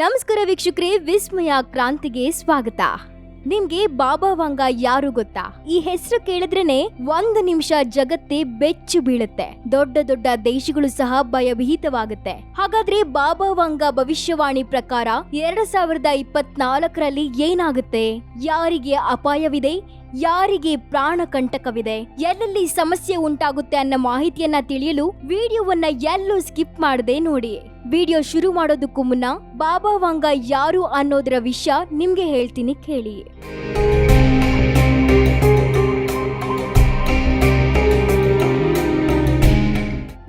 ನಮಸ್ಕಾರ ವೀಕ್ಷಕರೇ, ವಿಸ್ಮಯ ಕ್ರಾಂತಿಗೆ ಸ್ವಾಗತ. ನಿಮ್ಗೆ ಬಾಬಾ ವಾಂಗ ಯಾರು ಗೊತ್ತಾ? ಈ ಹೆಸರು ಕೇಳಿದ್ರೇನೆ ಒಂದು ನಿಮಿಷ ಜಗತ್ತೇ ಬೆಚ್ಚು ಬೀಳುತ್ತೆ. ದೊಡ್ಡ ದೊಡ್ಡ ದೇಶಗಳು ಸಹ ಭಯಭೀತವಾಗುತ್ತೆ. ಹಾಗಾದ್ರೆ ಬಾಬಾ ವಾಂಗ ಭವಿಷ್ಯವಾಣಿ ಪ್ರಕಾರ ಎರಡ್ ಸಾವಿರದ ಇಪ್ಪತ್ನಾಲ್ಕರಲ್ಲಿ ಏನಾಗುತ್ತೆ? ಯಾರಿಗೆ ಅಪಾಯವಿದೆ? ಯಾರಿಗೆ ಪ್ರಾಣ ಕಂಟಕವಿದೆ? ಎಲ್ಲೆಲ್ಲಿ ಸಮಸ್ಯೆ ಉಂಟಾಗುತ್ತೆ ಅನ್ನೋ ಮಾಹಿತಿಯನ್ನ ತಿಳಿಯಲು ವಿಡಿಯೋವನ್ನ ಎಲ್ಲೂ ಸ್ಕಿಪ್ ಮಾಡದೆ ನೋಡಿ. ವಿಡಿಯೋ ಶುರು ಮಾಡೋದಕ್ಕೂ ಮುನ್ನ, ಬಾಬಾ ವಾಂಗ ಯಾರು ಅನ್ನೋದರ ವಿಷಯ ನಿಮ್ಗೆ ಹೇಳ್ತೀನಿ ಕೇಳಿ.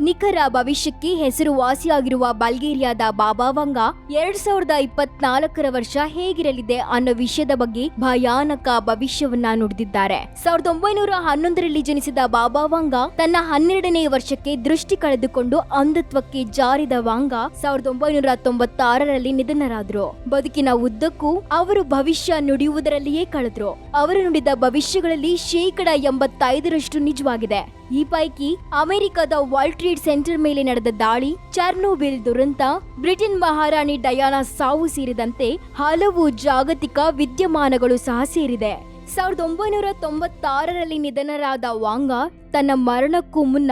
ನಿಖರ ಭವಿಷ್ಯಕ್ಕೆ ಹೆಸರುವಾಸಿಯಾಗಿರುವ ಬಲ್ಗೇರಿಯಾದ ಬಾಬಾ ವಂಗ ಎರಡ್ ಸಾವಿರದ ಇಪ್ಪತ್ನಾಲ್ಕರ ವರ್ಷ ಹೇಗಿರಲಿದೆ ಅನ್ನೋ ವಿಷಯದ ಬಗ್ಗೆ ಭಯಾನಕ ಭವಿಷ್ಯವನ್ನ ನುಡಿದಿದ್ದಾರೆ. ಸಾವಿರದ ಒಂಬೈನೂರ ಹನ್ನೊಂದರಲ್ಲಿ ಜನಿಸಿದ ಬಾಬಾ ವಂಗ ತನ್ನ ಹನ್ನೆರಡನೇ ವರ್ಷಕ್ಕೆ ದೃಷ್ಟಿ ಕಳೆದುಕೊಂಡು ಅಂಧತ್ವಕ್ಕೆ ಜಾರಿದ ವಾಂಗ ಸಾವಿರದ ಒಂಬೈನೂರ ತೊಂಬತ್ತಾರರಲ್ಲಿ ನಿಧನರಾದ್ರು. ಬದುಕಿನ ಉದ್ದಕ್ಕೂ ಅವರು ಭವಿಷ್ಯ ನುಡಿಯುವುದರಲ್ಲಿಯೇ ಕಳೆದ್ರು. ಅವರು ನುಡಿದ ಭವಿಷ್ಯಗಳಲ್ಲಿ ಶೇಕಡ ಎಂಬತ್ತೈದರಷ್ಟು ನಿಜವಾಗಿದೆ. ಈ ಪೈಕಿ ಅಮೆರಿಕದ ವರ್ಲ್ಡ್ ಟ್ರೇಡ್ ಸೆಂಟರ್ ಮೇಲೆ ನಡೆದ ದಾಳಿ, ಚರ್ನೋಬಿಲ್ ದುರಂತ, ಬ್ರಿಟನ್ ಮಹಾರಾಣಿ ಡಯಾನಾ ಸಾವು ಸೇರಿದಂತೆ ಹಲವು ಜಾಗತಿಕ ವಿದ್ಯಮಾನಗಳು ಸಹ ಸೇರಿದೆ ಸಾವಿರದ ಒಂಬೈನೂರ ತೊಂಬತ್ತಾರರಲ್ಲಿ ನಿಧನರಾದ ವಾಂಗ ತನ್ನ ಮರಣಕ್ಕೂ ಮುನ್ನ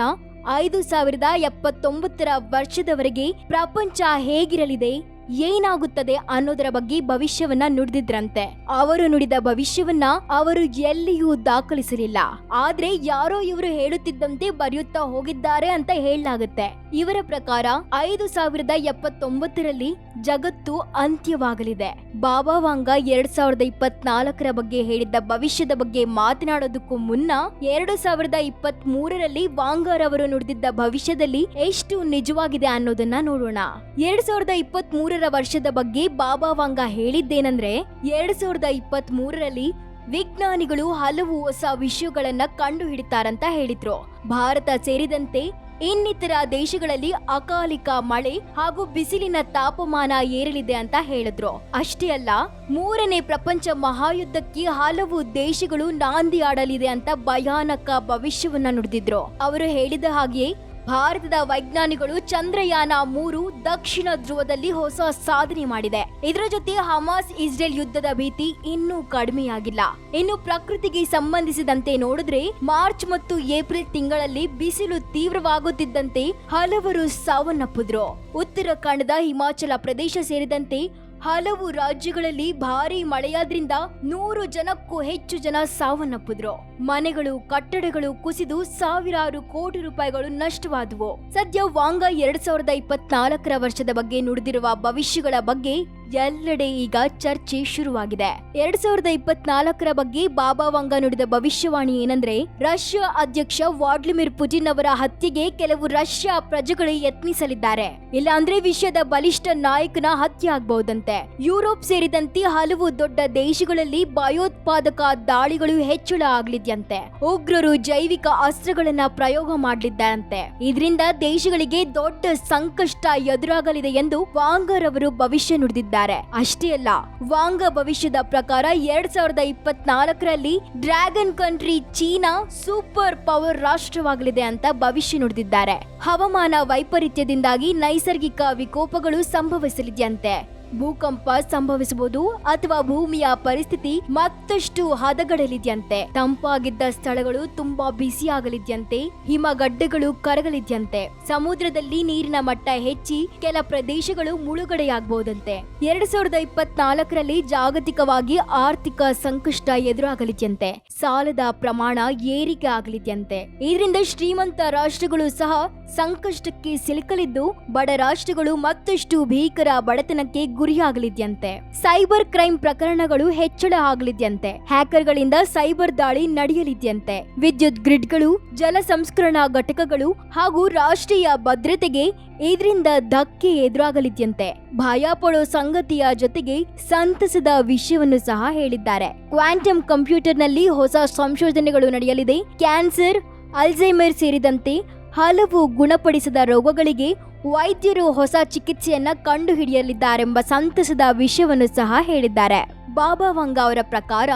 ಐದು ಸಾವಿರದ ಎಪ್ಪತ್ತೊಂಬತ್ತರ ವರ್ಷದವರೆಗೆ ಪ್ರಪಂಚ ಹೇಗಿರಲಿದೆ? ಏನಾಗುತ್ತದೆ ಅನ್ನೋದರ ಬಗ್ಗೆ ಭವಿಷ್ಯವನ್ನ ನುಡಿದಿದ್ರಂತೆ. ಅವರು ನುಡಿದ ಭವಿಷ್ಯವನ್ನ ಅವರು ಎಲ್ಲಿಯೂ ದಾಖಲಿಸಲಿಲ್ಲ. ಆದ್ರೆ ಯಾರೋ ಇವರು ಹೇಳುತ್ತಿದ್ದಂತೆ ಬರೆಯುತ್ತಾ ಹೋಗಿದ್ದಾರೆ ಅಂತ ಹೇಳಲಾಗುತ್ತೆ. ಇವರ ಪ್ರಕಾರ ಐದು ಸಾವಿರದ ಎಪ್ಪತ್ತೊಂಬತ್ತರಲ್ಲಿ ಜಗತ್ತು ಅಂತ್ಯವಾಗಲಿದೆ. ಬಾಬಾ ವಾಂಗ ಎರಡ್ ಸಾವಿರದ ಇಪ್ಪತ್ನಾಲ್ಕರ ಬಗ್ಗೆ ಹೇಳಿದ್ದ ಭವಿಷ್ಯದ ಬಗ್ಗೆ ಮಾತನಾಡೋದಕ್ಕೂ ಮುನ್ನ ಎರಡು ಸಾವಿರದ ಇಪ್ಪತ್ತ್ ಮೂರರಲ್ಲಿ ವಾಂಗರವರು ನುಡಿದಿದ್ದ ಭವಿಷ್ಯದಲ್ಲಿ ಎಷ್ಟು ನಿಜವಾಗಿದೆ ಅನ್ನೋದನ್ನ ನೋಡೋಣ. ಎರಡ್ ಸಾವಿರದ ಇಪ್ಪತ್ತ್ ಮೂರರ ವರ್ಷದ ಬಗ್ಗೆ ಬಾಬಾ ವಾಂಗ ಹೇಳಿದ್ದೇನೆಂದ್ರೆ ಎರಡ್ ಸಾವಿರದ ಇಪ್ಪತ್ತ್ ಮೂರರಲ್ಲಿ ವಿಜ್ಞಾನಿಗಳು ಹಲವು ಹೊಸ ವಿಷಯಗಳನ್ನ ಕಂಡು ಹಿಡಿತಾರಂತ ಹೇಳಿದ್ರು. ಭಾರತ ಸೇರಿದಂತೆ ಇನ್ನಿತರ ದೇಶಗಳಲ್ಲಿ ಅಕಾಲಿಕ ಮಳೆ ಹಾಗೂ ಬಿಸಿಲಿನ ತಾಪಮಾನ ಏರಲಿದೆ ಅಂತ ಹೇಳಿದ್ರು. ಅಷ್ಟೇ ಅಲ್ಲ, ಮೂರನೇ ಪ್ರಪಂಚ ಮಹಾಯುದ್ಧಕ್ಕೆ ಹಲವು ದೇಶಗಳು ನಾಂದಿ ಆಡಲಿದೆ ಅಂತ ಭಯಾನಕ ಭವಿಷ್ಯವನ್ನ ನುಡಿದಿದ್ರು. ಅವರು ಹೇಳಿದ ಹಾಗೆಯೇ ಭಾರತದ ವೈಜ್ಞಾನಿಗಳು ಚಂದ್ರಯಾನ ಮೂರು ದಕ್ಷಿಣ ಧ್ರುವದಲ್ಲಿ ಹೊಸ ಸಾಧನೆ ಮಾಡಿದೆ. ಇದರ ಜೊತೆ ಹಮಾಸ್ ಇಸ್ರೇಲ್ ಯುದ್ಧದ ಭೀತಿ ಇನ್ನೂ ಕಡಿಮೆಯಾಗಿಲ್ಲ. ಇನ್ನು ಪ್ರಕೃತಿಗೆ ಸಂಬಂಧಿಸಿದಂತೆ ನೋಡಿದ್ರೆ ಮಾರ್ಚ್ ಮತ್ತು ಏಪ್ರಿಲ್ ತಿಂಗಳಲ್ಲಿ ಬಿಸಿಲು ತೀವ್ರವಾಗುತ್ತಿದ್ದಂತೆ ಹಲವರು ಸಾವನ್ನಪ್ಪಿದ್ರು. ಉತ್ತರಾಖಂಡದ ಹಿಮಾಚಲ ಪ್ರದೇಶ ಸೇರಿದಂತೆ ಹಲವು ರಾಜ್ಯಗಳಲ್ಲಿ ಭಾರಿ ಮಳೆಯಾದ್ರಿಂದ ನೂರು ಜನಕ್ಕೂ ಹೆಚ್ಚು ಜನ ಸಾವನ್ನಪ್ಪಿದ್ರು. ಮನೆಗಳು, ಕಟ್ಟಡಗಳು ಕುಸಿದು ಸಾವಿರಾರು ಕೋಟಿ ರೂಪಾಯಿಗಳು ನಷ್ಟವಾದವು. ಸದ್ಯ ವಾಂಗ ಎರಡ್ ಸಾವಿರದ ಇಪ್ಪತ್ನಾಲ್ಕರ ವರ್ಷದ ಬಗ್ಗೆ ನುಡಿದಿರುವ ಭವಿಷ್ಯಗಳ ಬಗ್ಗೆ ಎಲ್ಲೆಡೆ ಈಗ ಚರ್ಚೆ ಶುರುವಾಗಿದೆ. ಎರಡ್ ಸಾವಿರದ ಇಪ್ಪತ್ನಾಲ್ಕರ ಬಗ್ಗೆ ಬಾಬಾ ವಂಗ ನುಡಿದ ಭವಿಷ್ಯವಾಣಿ ಏನಂದ್ರೆ, ರಷ್ಯಾ ಅಧ್ಯಕ್ಷ ವ್ಲಾಡಿಮಿರ್ ಪುಟಿನ್ ಅವರ ಹತ್ಯೆಗೆ ಕೆಲವು ರಷ್ಯಾ ಪ್ರಜೆಗಳು ಯತ್ನಿಸಲಿದ್ದಾರೆ. ಇಲ್ಲಾಂದ್ರೆ ವಿಶ್ವದ ಬಲಿಷ್ಠ ನಾಯಕನ ಹತ್ಯೆ ಆಗಬಹುದಂತೆ. ಯುರೋಪ್ ಸೇರಿದಂತೆ ಹಲವು ದೊಡ್ಡ ದೇಶಗಳಲ್ಲಿ ಭಯೋತ್ಪಾದಕ ದಾಳಿಗಳು ಹೆಚ್ಚಳ ಆಗ್ಲಿದ್ಯಂತೆ. ಉಗ್ರರು ಜೈವಿಕ ಅಸ್ತ್ರಗಳನ್ನ ಪ್ರಯೋಗ ಮಾಡಲಿದ್ದಾರಂತೆ. ಇದರಿಂದ ದೇಶಗಳಿಗೆ ದೊಡ್ಡ ಸಂಕಷ್ಟ ಎದುರಾಗಲಿದೆ ಎಂದು ವಾಂಗರ್ ಅವರು ಭವಿಷ್ಯ ನುಡಿದಿದ್ದಾರೆ. ಅಷ್ಟೇ ಅಲ್ಲ, ವಾಂಗ ಭವಿಷ್ಯದ ಪ್ರಕಾರ ಎರಡ್ ಸಾವಿರದ ಇಪ್ಪತ್ನಾಲ್ಕರಲ್ಲಿ dragon country China super power ರಾಷ್ಟ್ರವಾಗಲಿದೆ ಅಂತ ಭವಿಷ್ಯ ನುಡಿದಿದ್ದಾರೆ. ಹವಾಮಾನ ವೈಪರೀತ್ಯದಿಂದಾಗಿ ನೈಸರ್ಗಿಕ ವಿಕೋಪಗಳು ಸಂಭವಿಸಲಿದೆಯಂತೆ. ಭೂಕಂಪ ಸಂಭವಿಸಬಹುದು ಅಥವಾ ಭೂಮಿಯ ಪರಿಸ್ಥಿತಿ ಮತ್ತಷ್ಟು ಹದಗಡಲಿದ್ಯಂತೆ. ತಂಪಾಗಿದ್ದ ಸ್ಥಳಗಳು ತುಂಬಾ ಬಿಸಿಯಾಗಲಿದ್ಯಂತೆ, ಹಿಮಗಡ್ಡೆಗಳು ಕರಗಲಿದ್ಯಂತೆ. ಸಮುದ್ರದಲ್ಲಿ ನೀರಿನ ಮಟ್ಟ ಹೆಚ್ಚಿ ಕೆಲ ಪ್ರದೇಶಗಳು ಮುಳುಗಡೆಯಾಗಬಹುದಂತೆ. ಎರಡ್ ಸಾವಿರದ ಇಪ್ಪತ್ನಾಲ್ಕರಲ್ಲಿ ಜಾಗತಿಕವಾಗಿ ಆರ್ಥಿಕ ಸಂಕಷ್ಟ ಎದುರಾಗಲಿದ್ಯಂತೆ. ಸಾಲದ ಪ್ರಮಾಣ ಏರಿಕೆ ಆಗಲಿದ್ಯಂತೆ. ಇದರಿಂದ ಶ್ರೀಮಂತ ರಾಷ್ಟ್ರಗಳು ಸಹ ಸಂಕಷ್ಟಕ್ಕೆ ಸಿಲುಕಲಿದ್ದು, ಬಡ ರಾಷ್ಟ್ರಗಳು ಮತ್ತಷ್ಟು ಭೀಕರ ಬಡತನಕ್ಕೆ ಗುರಿಯಾಗಲಿದ್ಯಂತೆ. ಸೈಬರ್ ಕ್ರೈಮ್ ಪ್ರಕರಣಗಳು ಹೆಚ್ಚಳ ಆಗಲಿದ್ಯಂತೆ. ಹ್ಯಾಕರ್ಗಳಿಂದ ಸೈಬರ್ ದಾಳಿ ನಡೆಯಲಿದ್ಯಂತೆ. ವಿದ್ಯುತ್ ಗ್ರಿಡ್ಗಳು, ಜಲ ಸಂಸ್ಕರಣಾ ಘಟಕಗಳು ಹಾಗೂ ರಾಷ್ಟ್ರೀಯ ಭದ್ರತೆಗೆ ಇದರಿಂದ ಧಕ್ಕೆ ಎದುರಾಗಲಿದ್ಯಂತೆ. ಭಯ ಪಡೋ ಸಂಗತಿಯ ಜೊತೆಗೆ ಸಂತಸದ ವಿಷಯವನ್ನು ಸಹ ಹೇಳಿದ್ದಾರೆ. ಕ್ವಾಂಟಮ್ ಕಂಪ್ಯೂಟರ್ನಲ್ಲಿ ಹೊಸ ಸಂಶೋಧನೆಗಳು ನಡೆಯಲಿದೆ. ಕ್ಯಾನ್ಸರ್ ಅಲ್ಝೈಮರ್ ಸೇರಿದಂತೆ ಹಲವು ಗುಣಪಡಿಸದ ರೋಗಗಳಿಗೆ ವೈದ್ಯರು ಹೊಸ ಚಿಕಿತ್ಸೆಯನ್ನ ಕಂಡುಹಿಡಿಯಲಿದ್ದಾರೆಂಬ ಸಂತಸದ ವಿಷಯವನ್ನು ಸಹ ಹೇಳಿದ್ದಾರೆ. ಬಾಬಾ ವಂಗ ಅವರ ಪ್ರಕಾರ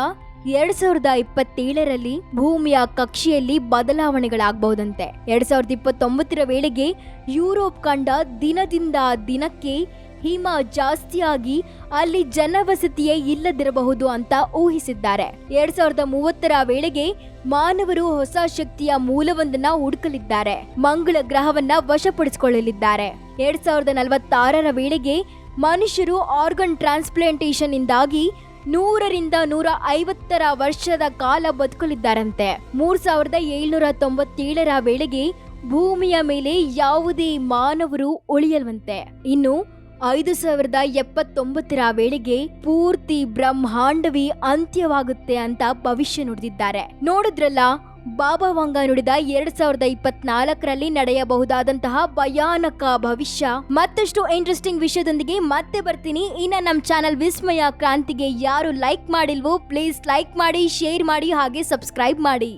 ಎರಡ್ ಸಾವಿರದ ಇಪ್ಪತ್ತೇಳರಲ್ಲಿ ಭೂಮಿಯ ಕಕ್ಷೆಯಲ್ಲಿ ಬದಲಾವಣೆಗಳಾಗಬಹುದಂತೆ. ಎರಡ್ ಸಾವಿರದ ಇಪ್ಪತ್ತೊಂಬತ್ತರ ವೇಳೆಗೆ ಯುರೋಪ್ ಕಂಡ ದಿನದಿಂದ ದಿನಕ್ಕೆ ಹಿಮ ಜಾಸ್ತಿಯಾಗಿ ಅಲ್ಲಿ ಜನವಸತಿಯೇ ಇಲ್ಲದಿರಬಹುದು ಅಂತ ಊಹಿಸಿದ್ದಾರೆ. ಎರಡ್ ಸಾವಿರದ ಮೂವತ್ತರ ವೇಳೆಗೆ ಮಾನವರು ಹೊಸ ಶಕ್ತಿಯ ಮೂಲವೊಂದನ್ನ ಹುಡುಕಲಿದ್ದಾರೆ. ಮಂಗಳ ಗ್ರಹವನ್ನ ವಶಪಡಿಸಿಕೊಳ್ಳಲಿದ್ದಾರೆ. ಎರಡ್ ಸಾವಿರದ ನಲವತ್ತಾರರ ವೇಳೆಗೆ ಮನುಷ್ಯರು ಆರ್ಗನ್ ಟ್ರಾನ್ಸ್ಪ್ಲಾಂಟೇಶನ್ ಇಂದಾಗಿ ನೂರರಿಂದ ನೂರ ಐವತ್ತರ ವರ್ಷದ ಕಾಲ ಬದುಕಲಿದ್ದಾರಂತೆ. ಮೂರ್ ಸಾವಿರದ ಏಳ್ನೂರ ತೊಂಬತ್ತೇಳರ ವೇಳೆಗೆ ಭೂಮಿಯ ಮೇಲೆ ಯಾವುದೇ ಮಾನವರು ಉಳಿಯಲ್ವಂತೆ. ಇನ್ನು ಐದು ಸಾವಿರದ ಎಪ್ಪತ್ತೊಂಬತ್ತರ ವೇಳೆಗೆ ಪೂರ್ತಿ ಬ್ರಹ್ಮಾಂಡವಿ ಅಂತ್ಯವಾಗುತ್ತೆ ಅಂತ ಭವಿಷ್ಯ ನುಡಿದಿದ್ದಾರೆ. ನೋಡಿದ್ರಲ್ಲ, ಬಾಬಾ ವಂಗ ನುಡಿದ ಎರಡ್ ಸಾವಿರದ ಇಪ್ಪತ್ನಾಲ್ಕರಲ್ಲಿ ನಡೆಯಬಹುದಾದಂತಹ ಭಯಾನಕ ಭವಿಷ್ಯ. ಮತ್ತಷ್ಟು ಇಂಟ್ರೆಸ್ಟಿಂಗ್ ವಿಷಯದೊಂದಿಗೆ ಮತ್ತೆ ಬರ್ತೀನಿ. ಇನ್ನ ನಮ್ಮ ಚಾನಲ್ ವಿಸ್ಮಯ ಕ್ರಾಂತಿಗೆ ಯಾರು ಲೈಕ್ ಮಾಡಿಲ್ವೋ ಪ್ಲೀಸ್ ಲೈಕ್ ಮಾಡಿ ಶೇರ್ ಮಾಡಿ, ಹಾಗೆ ಸಬ್ಸ್ಕ್ರೈಬ್ ಮಾಡಿ.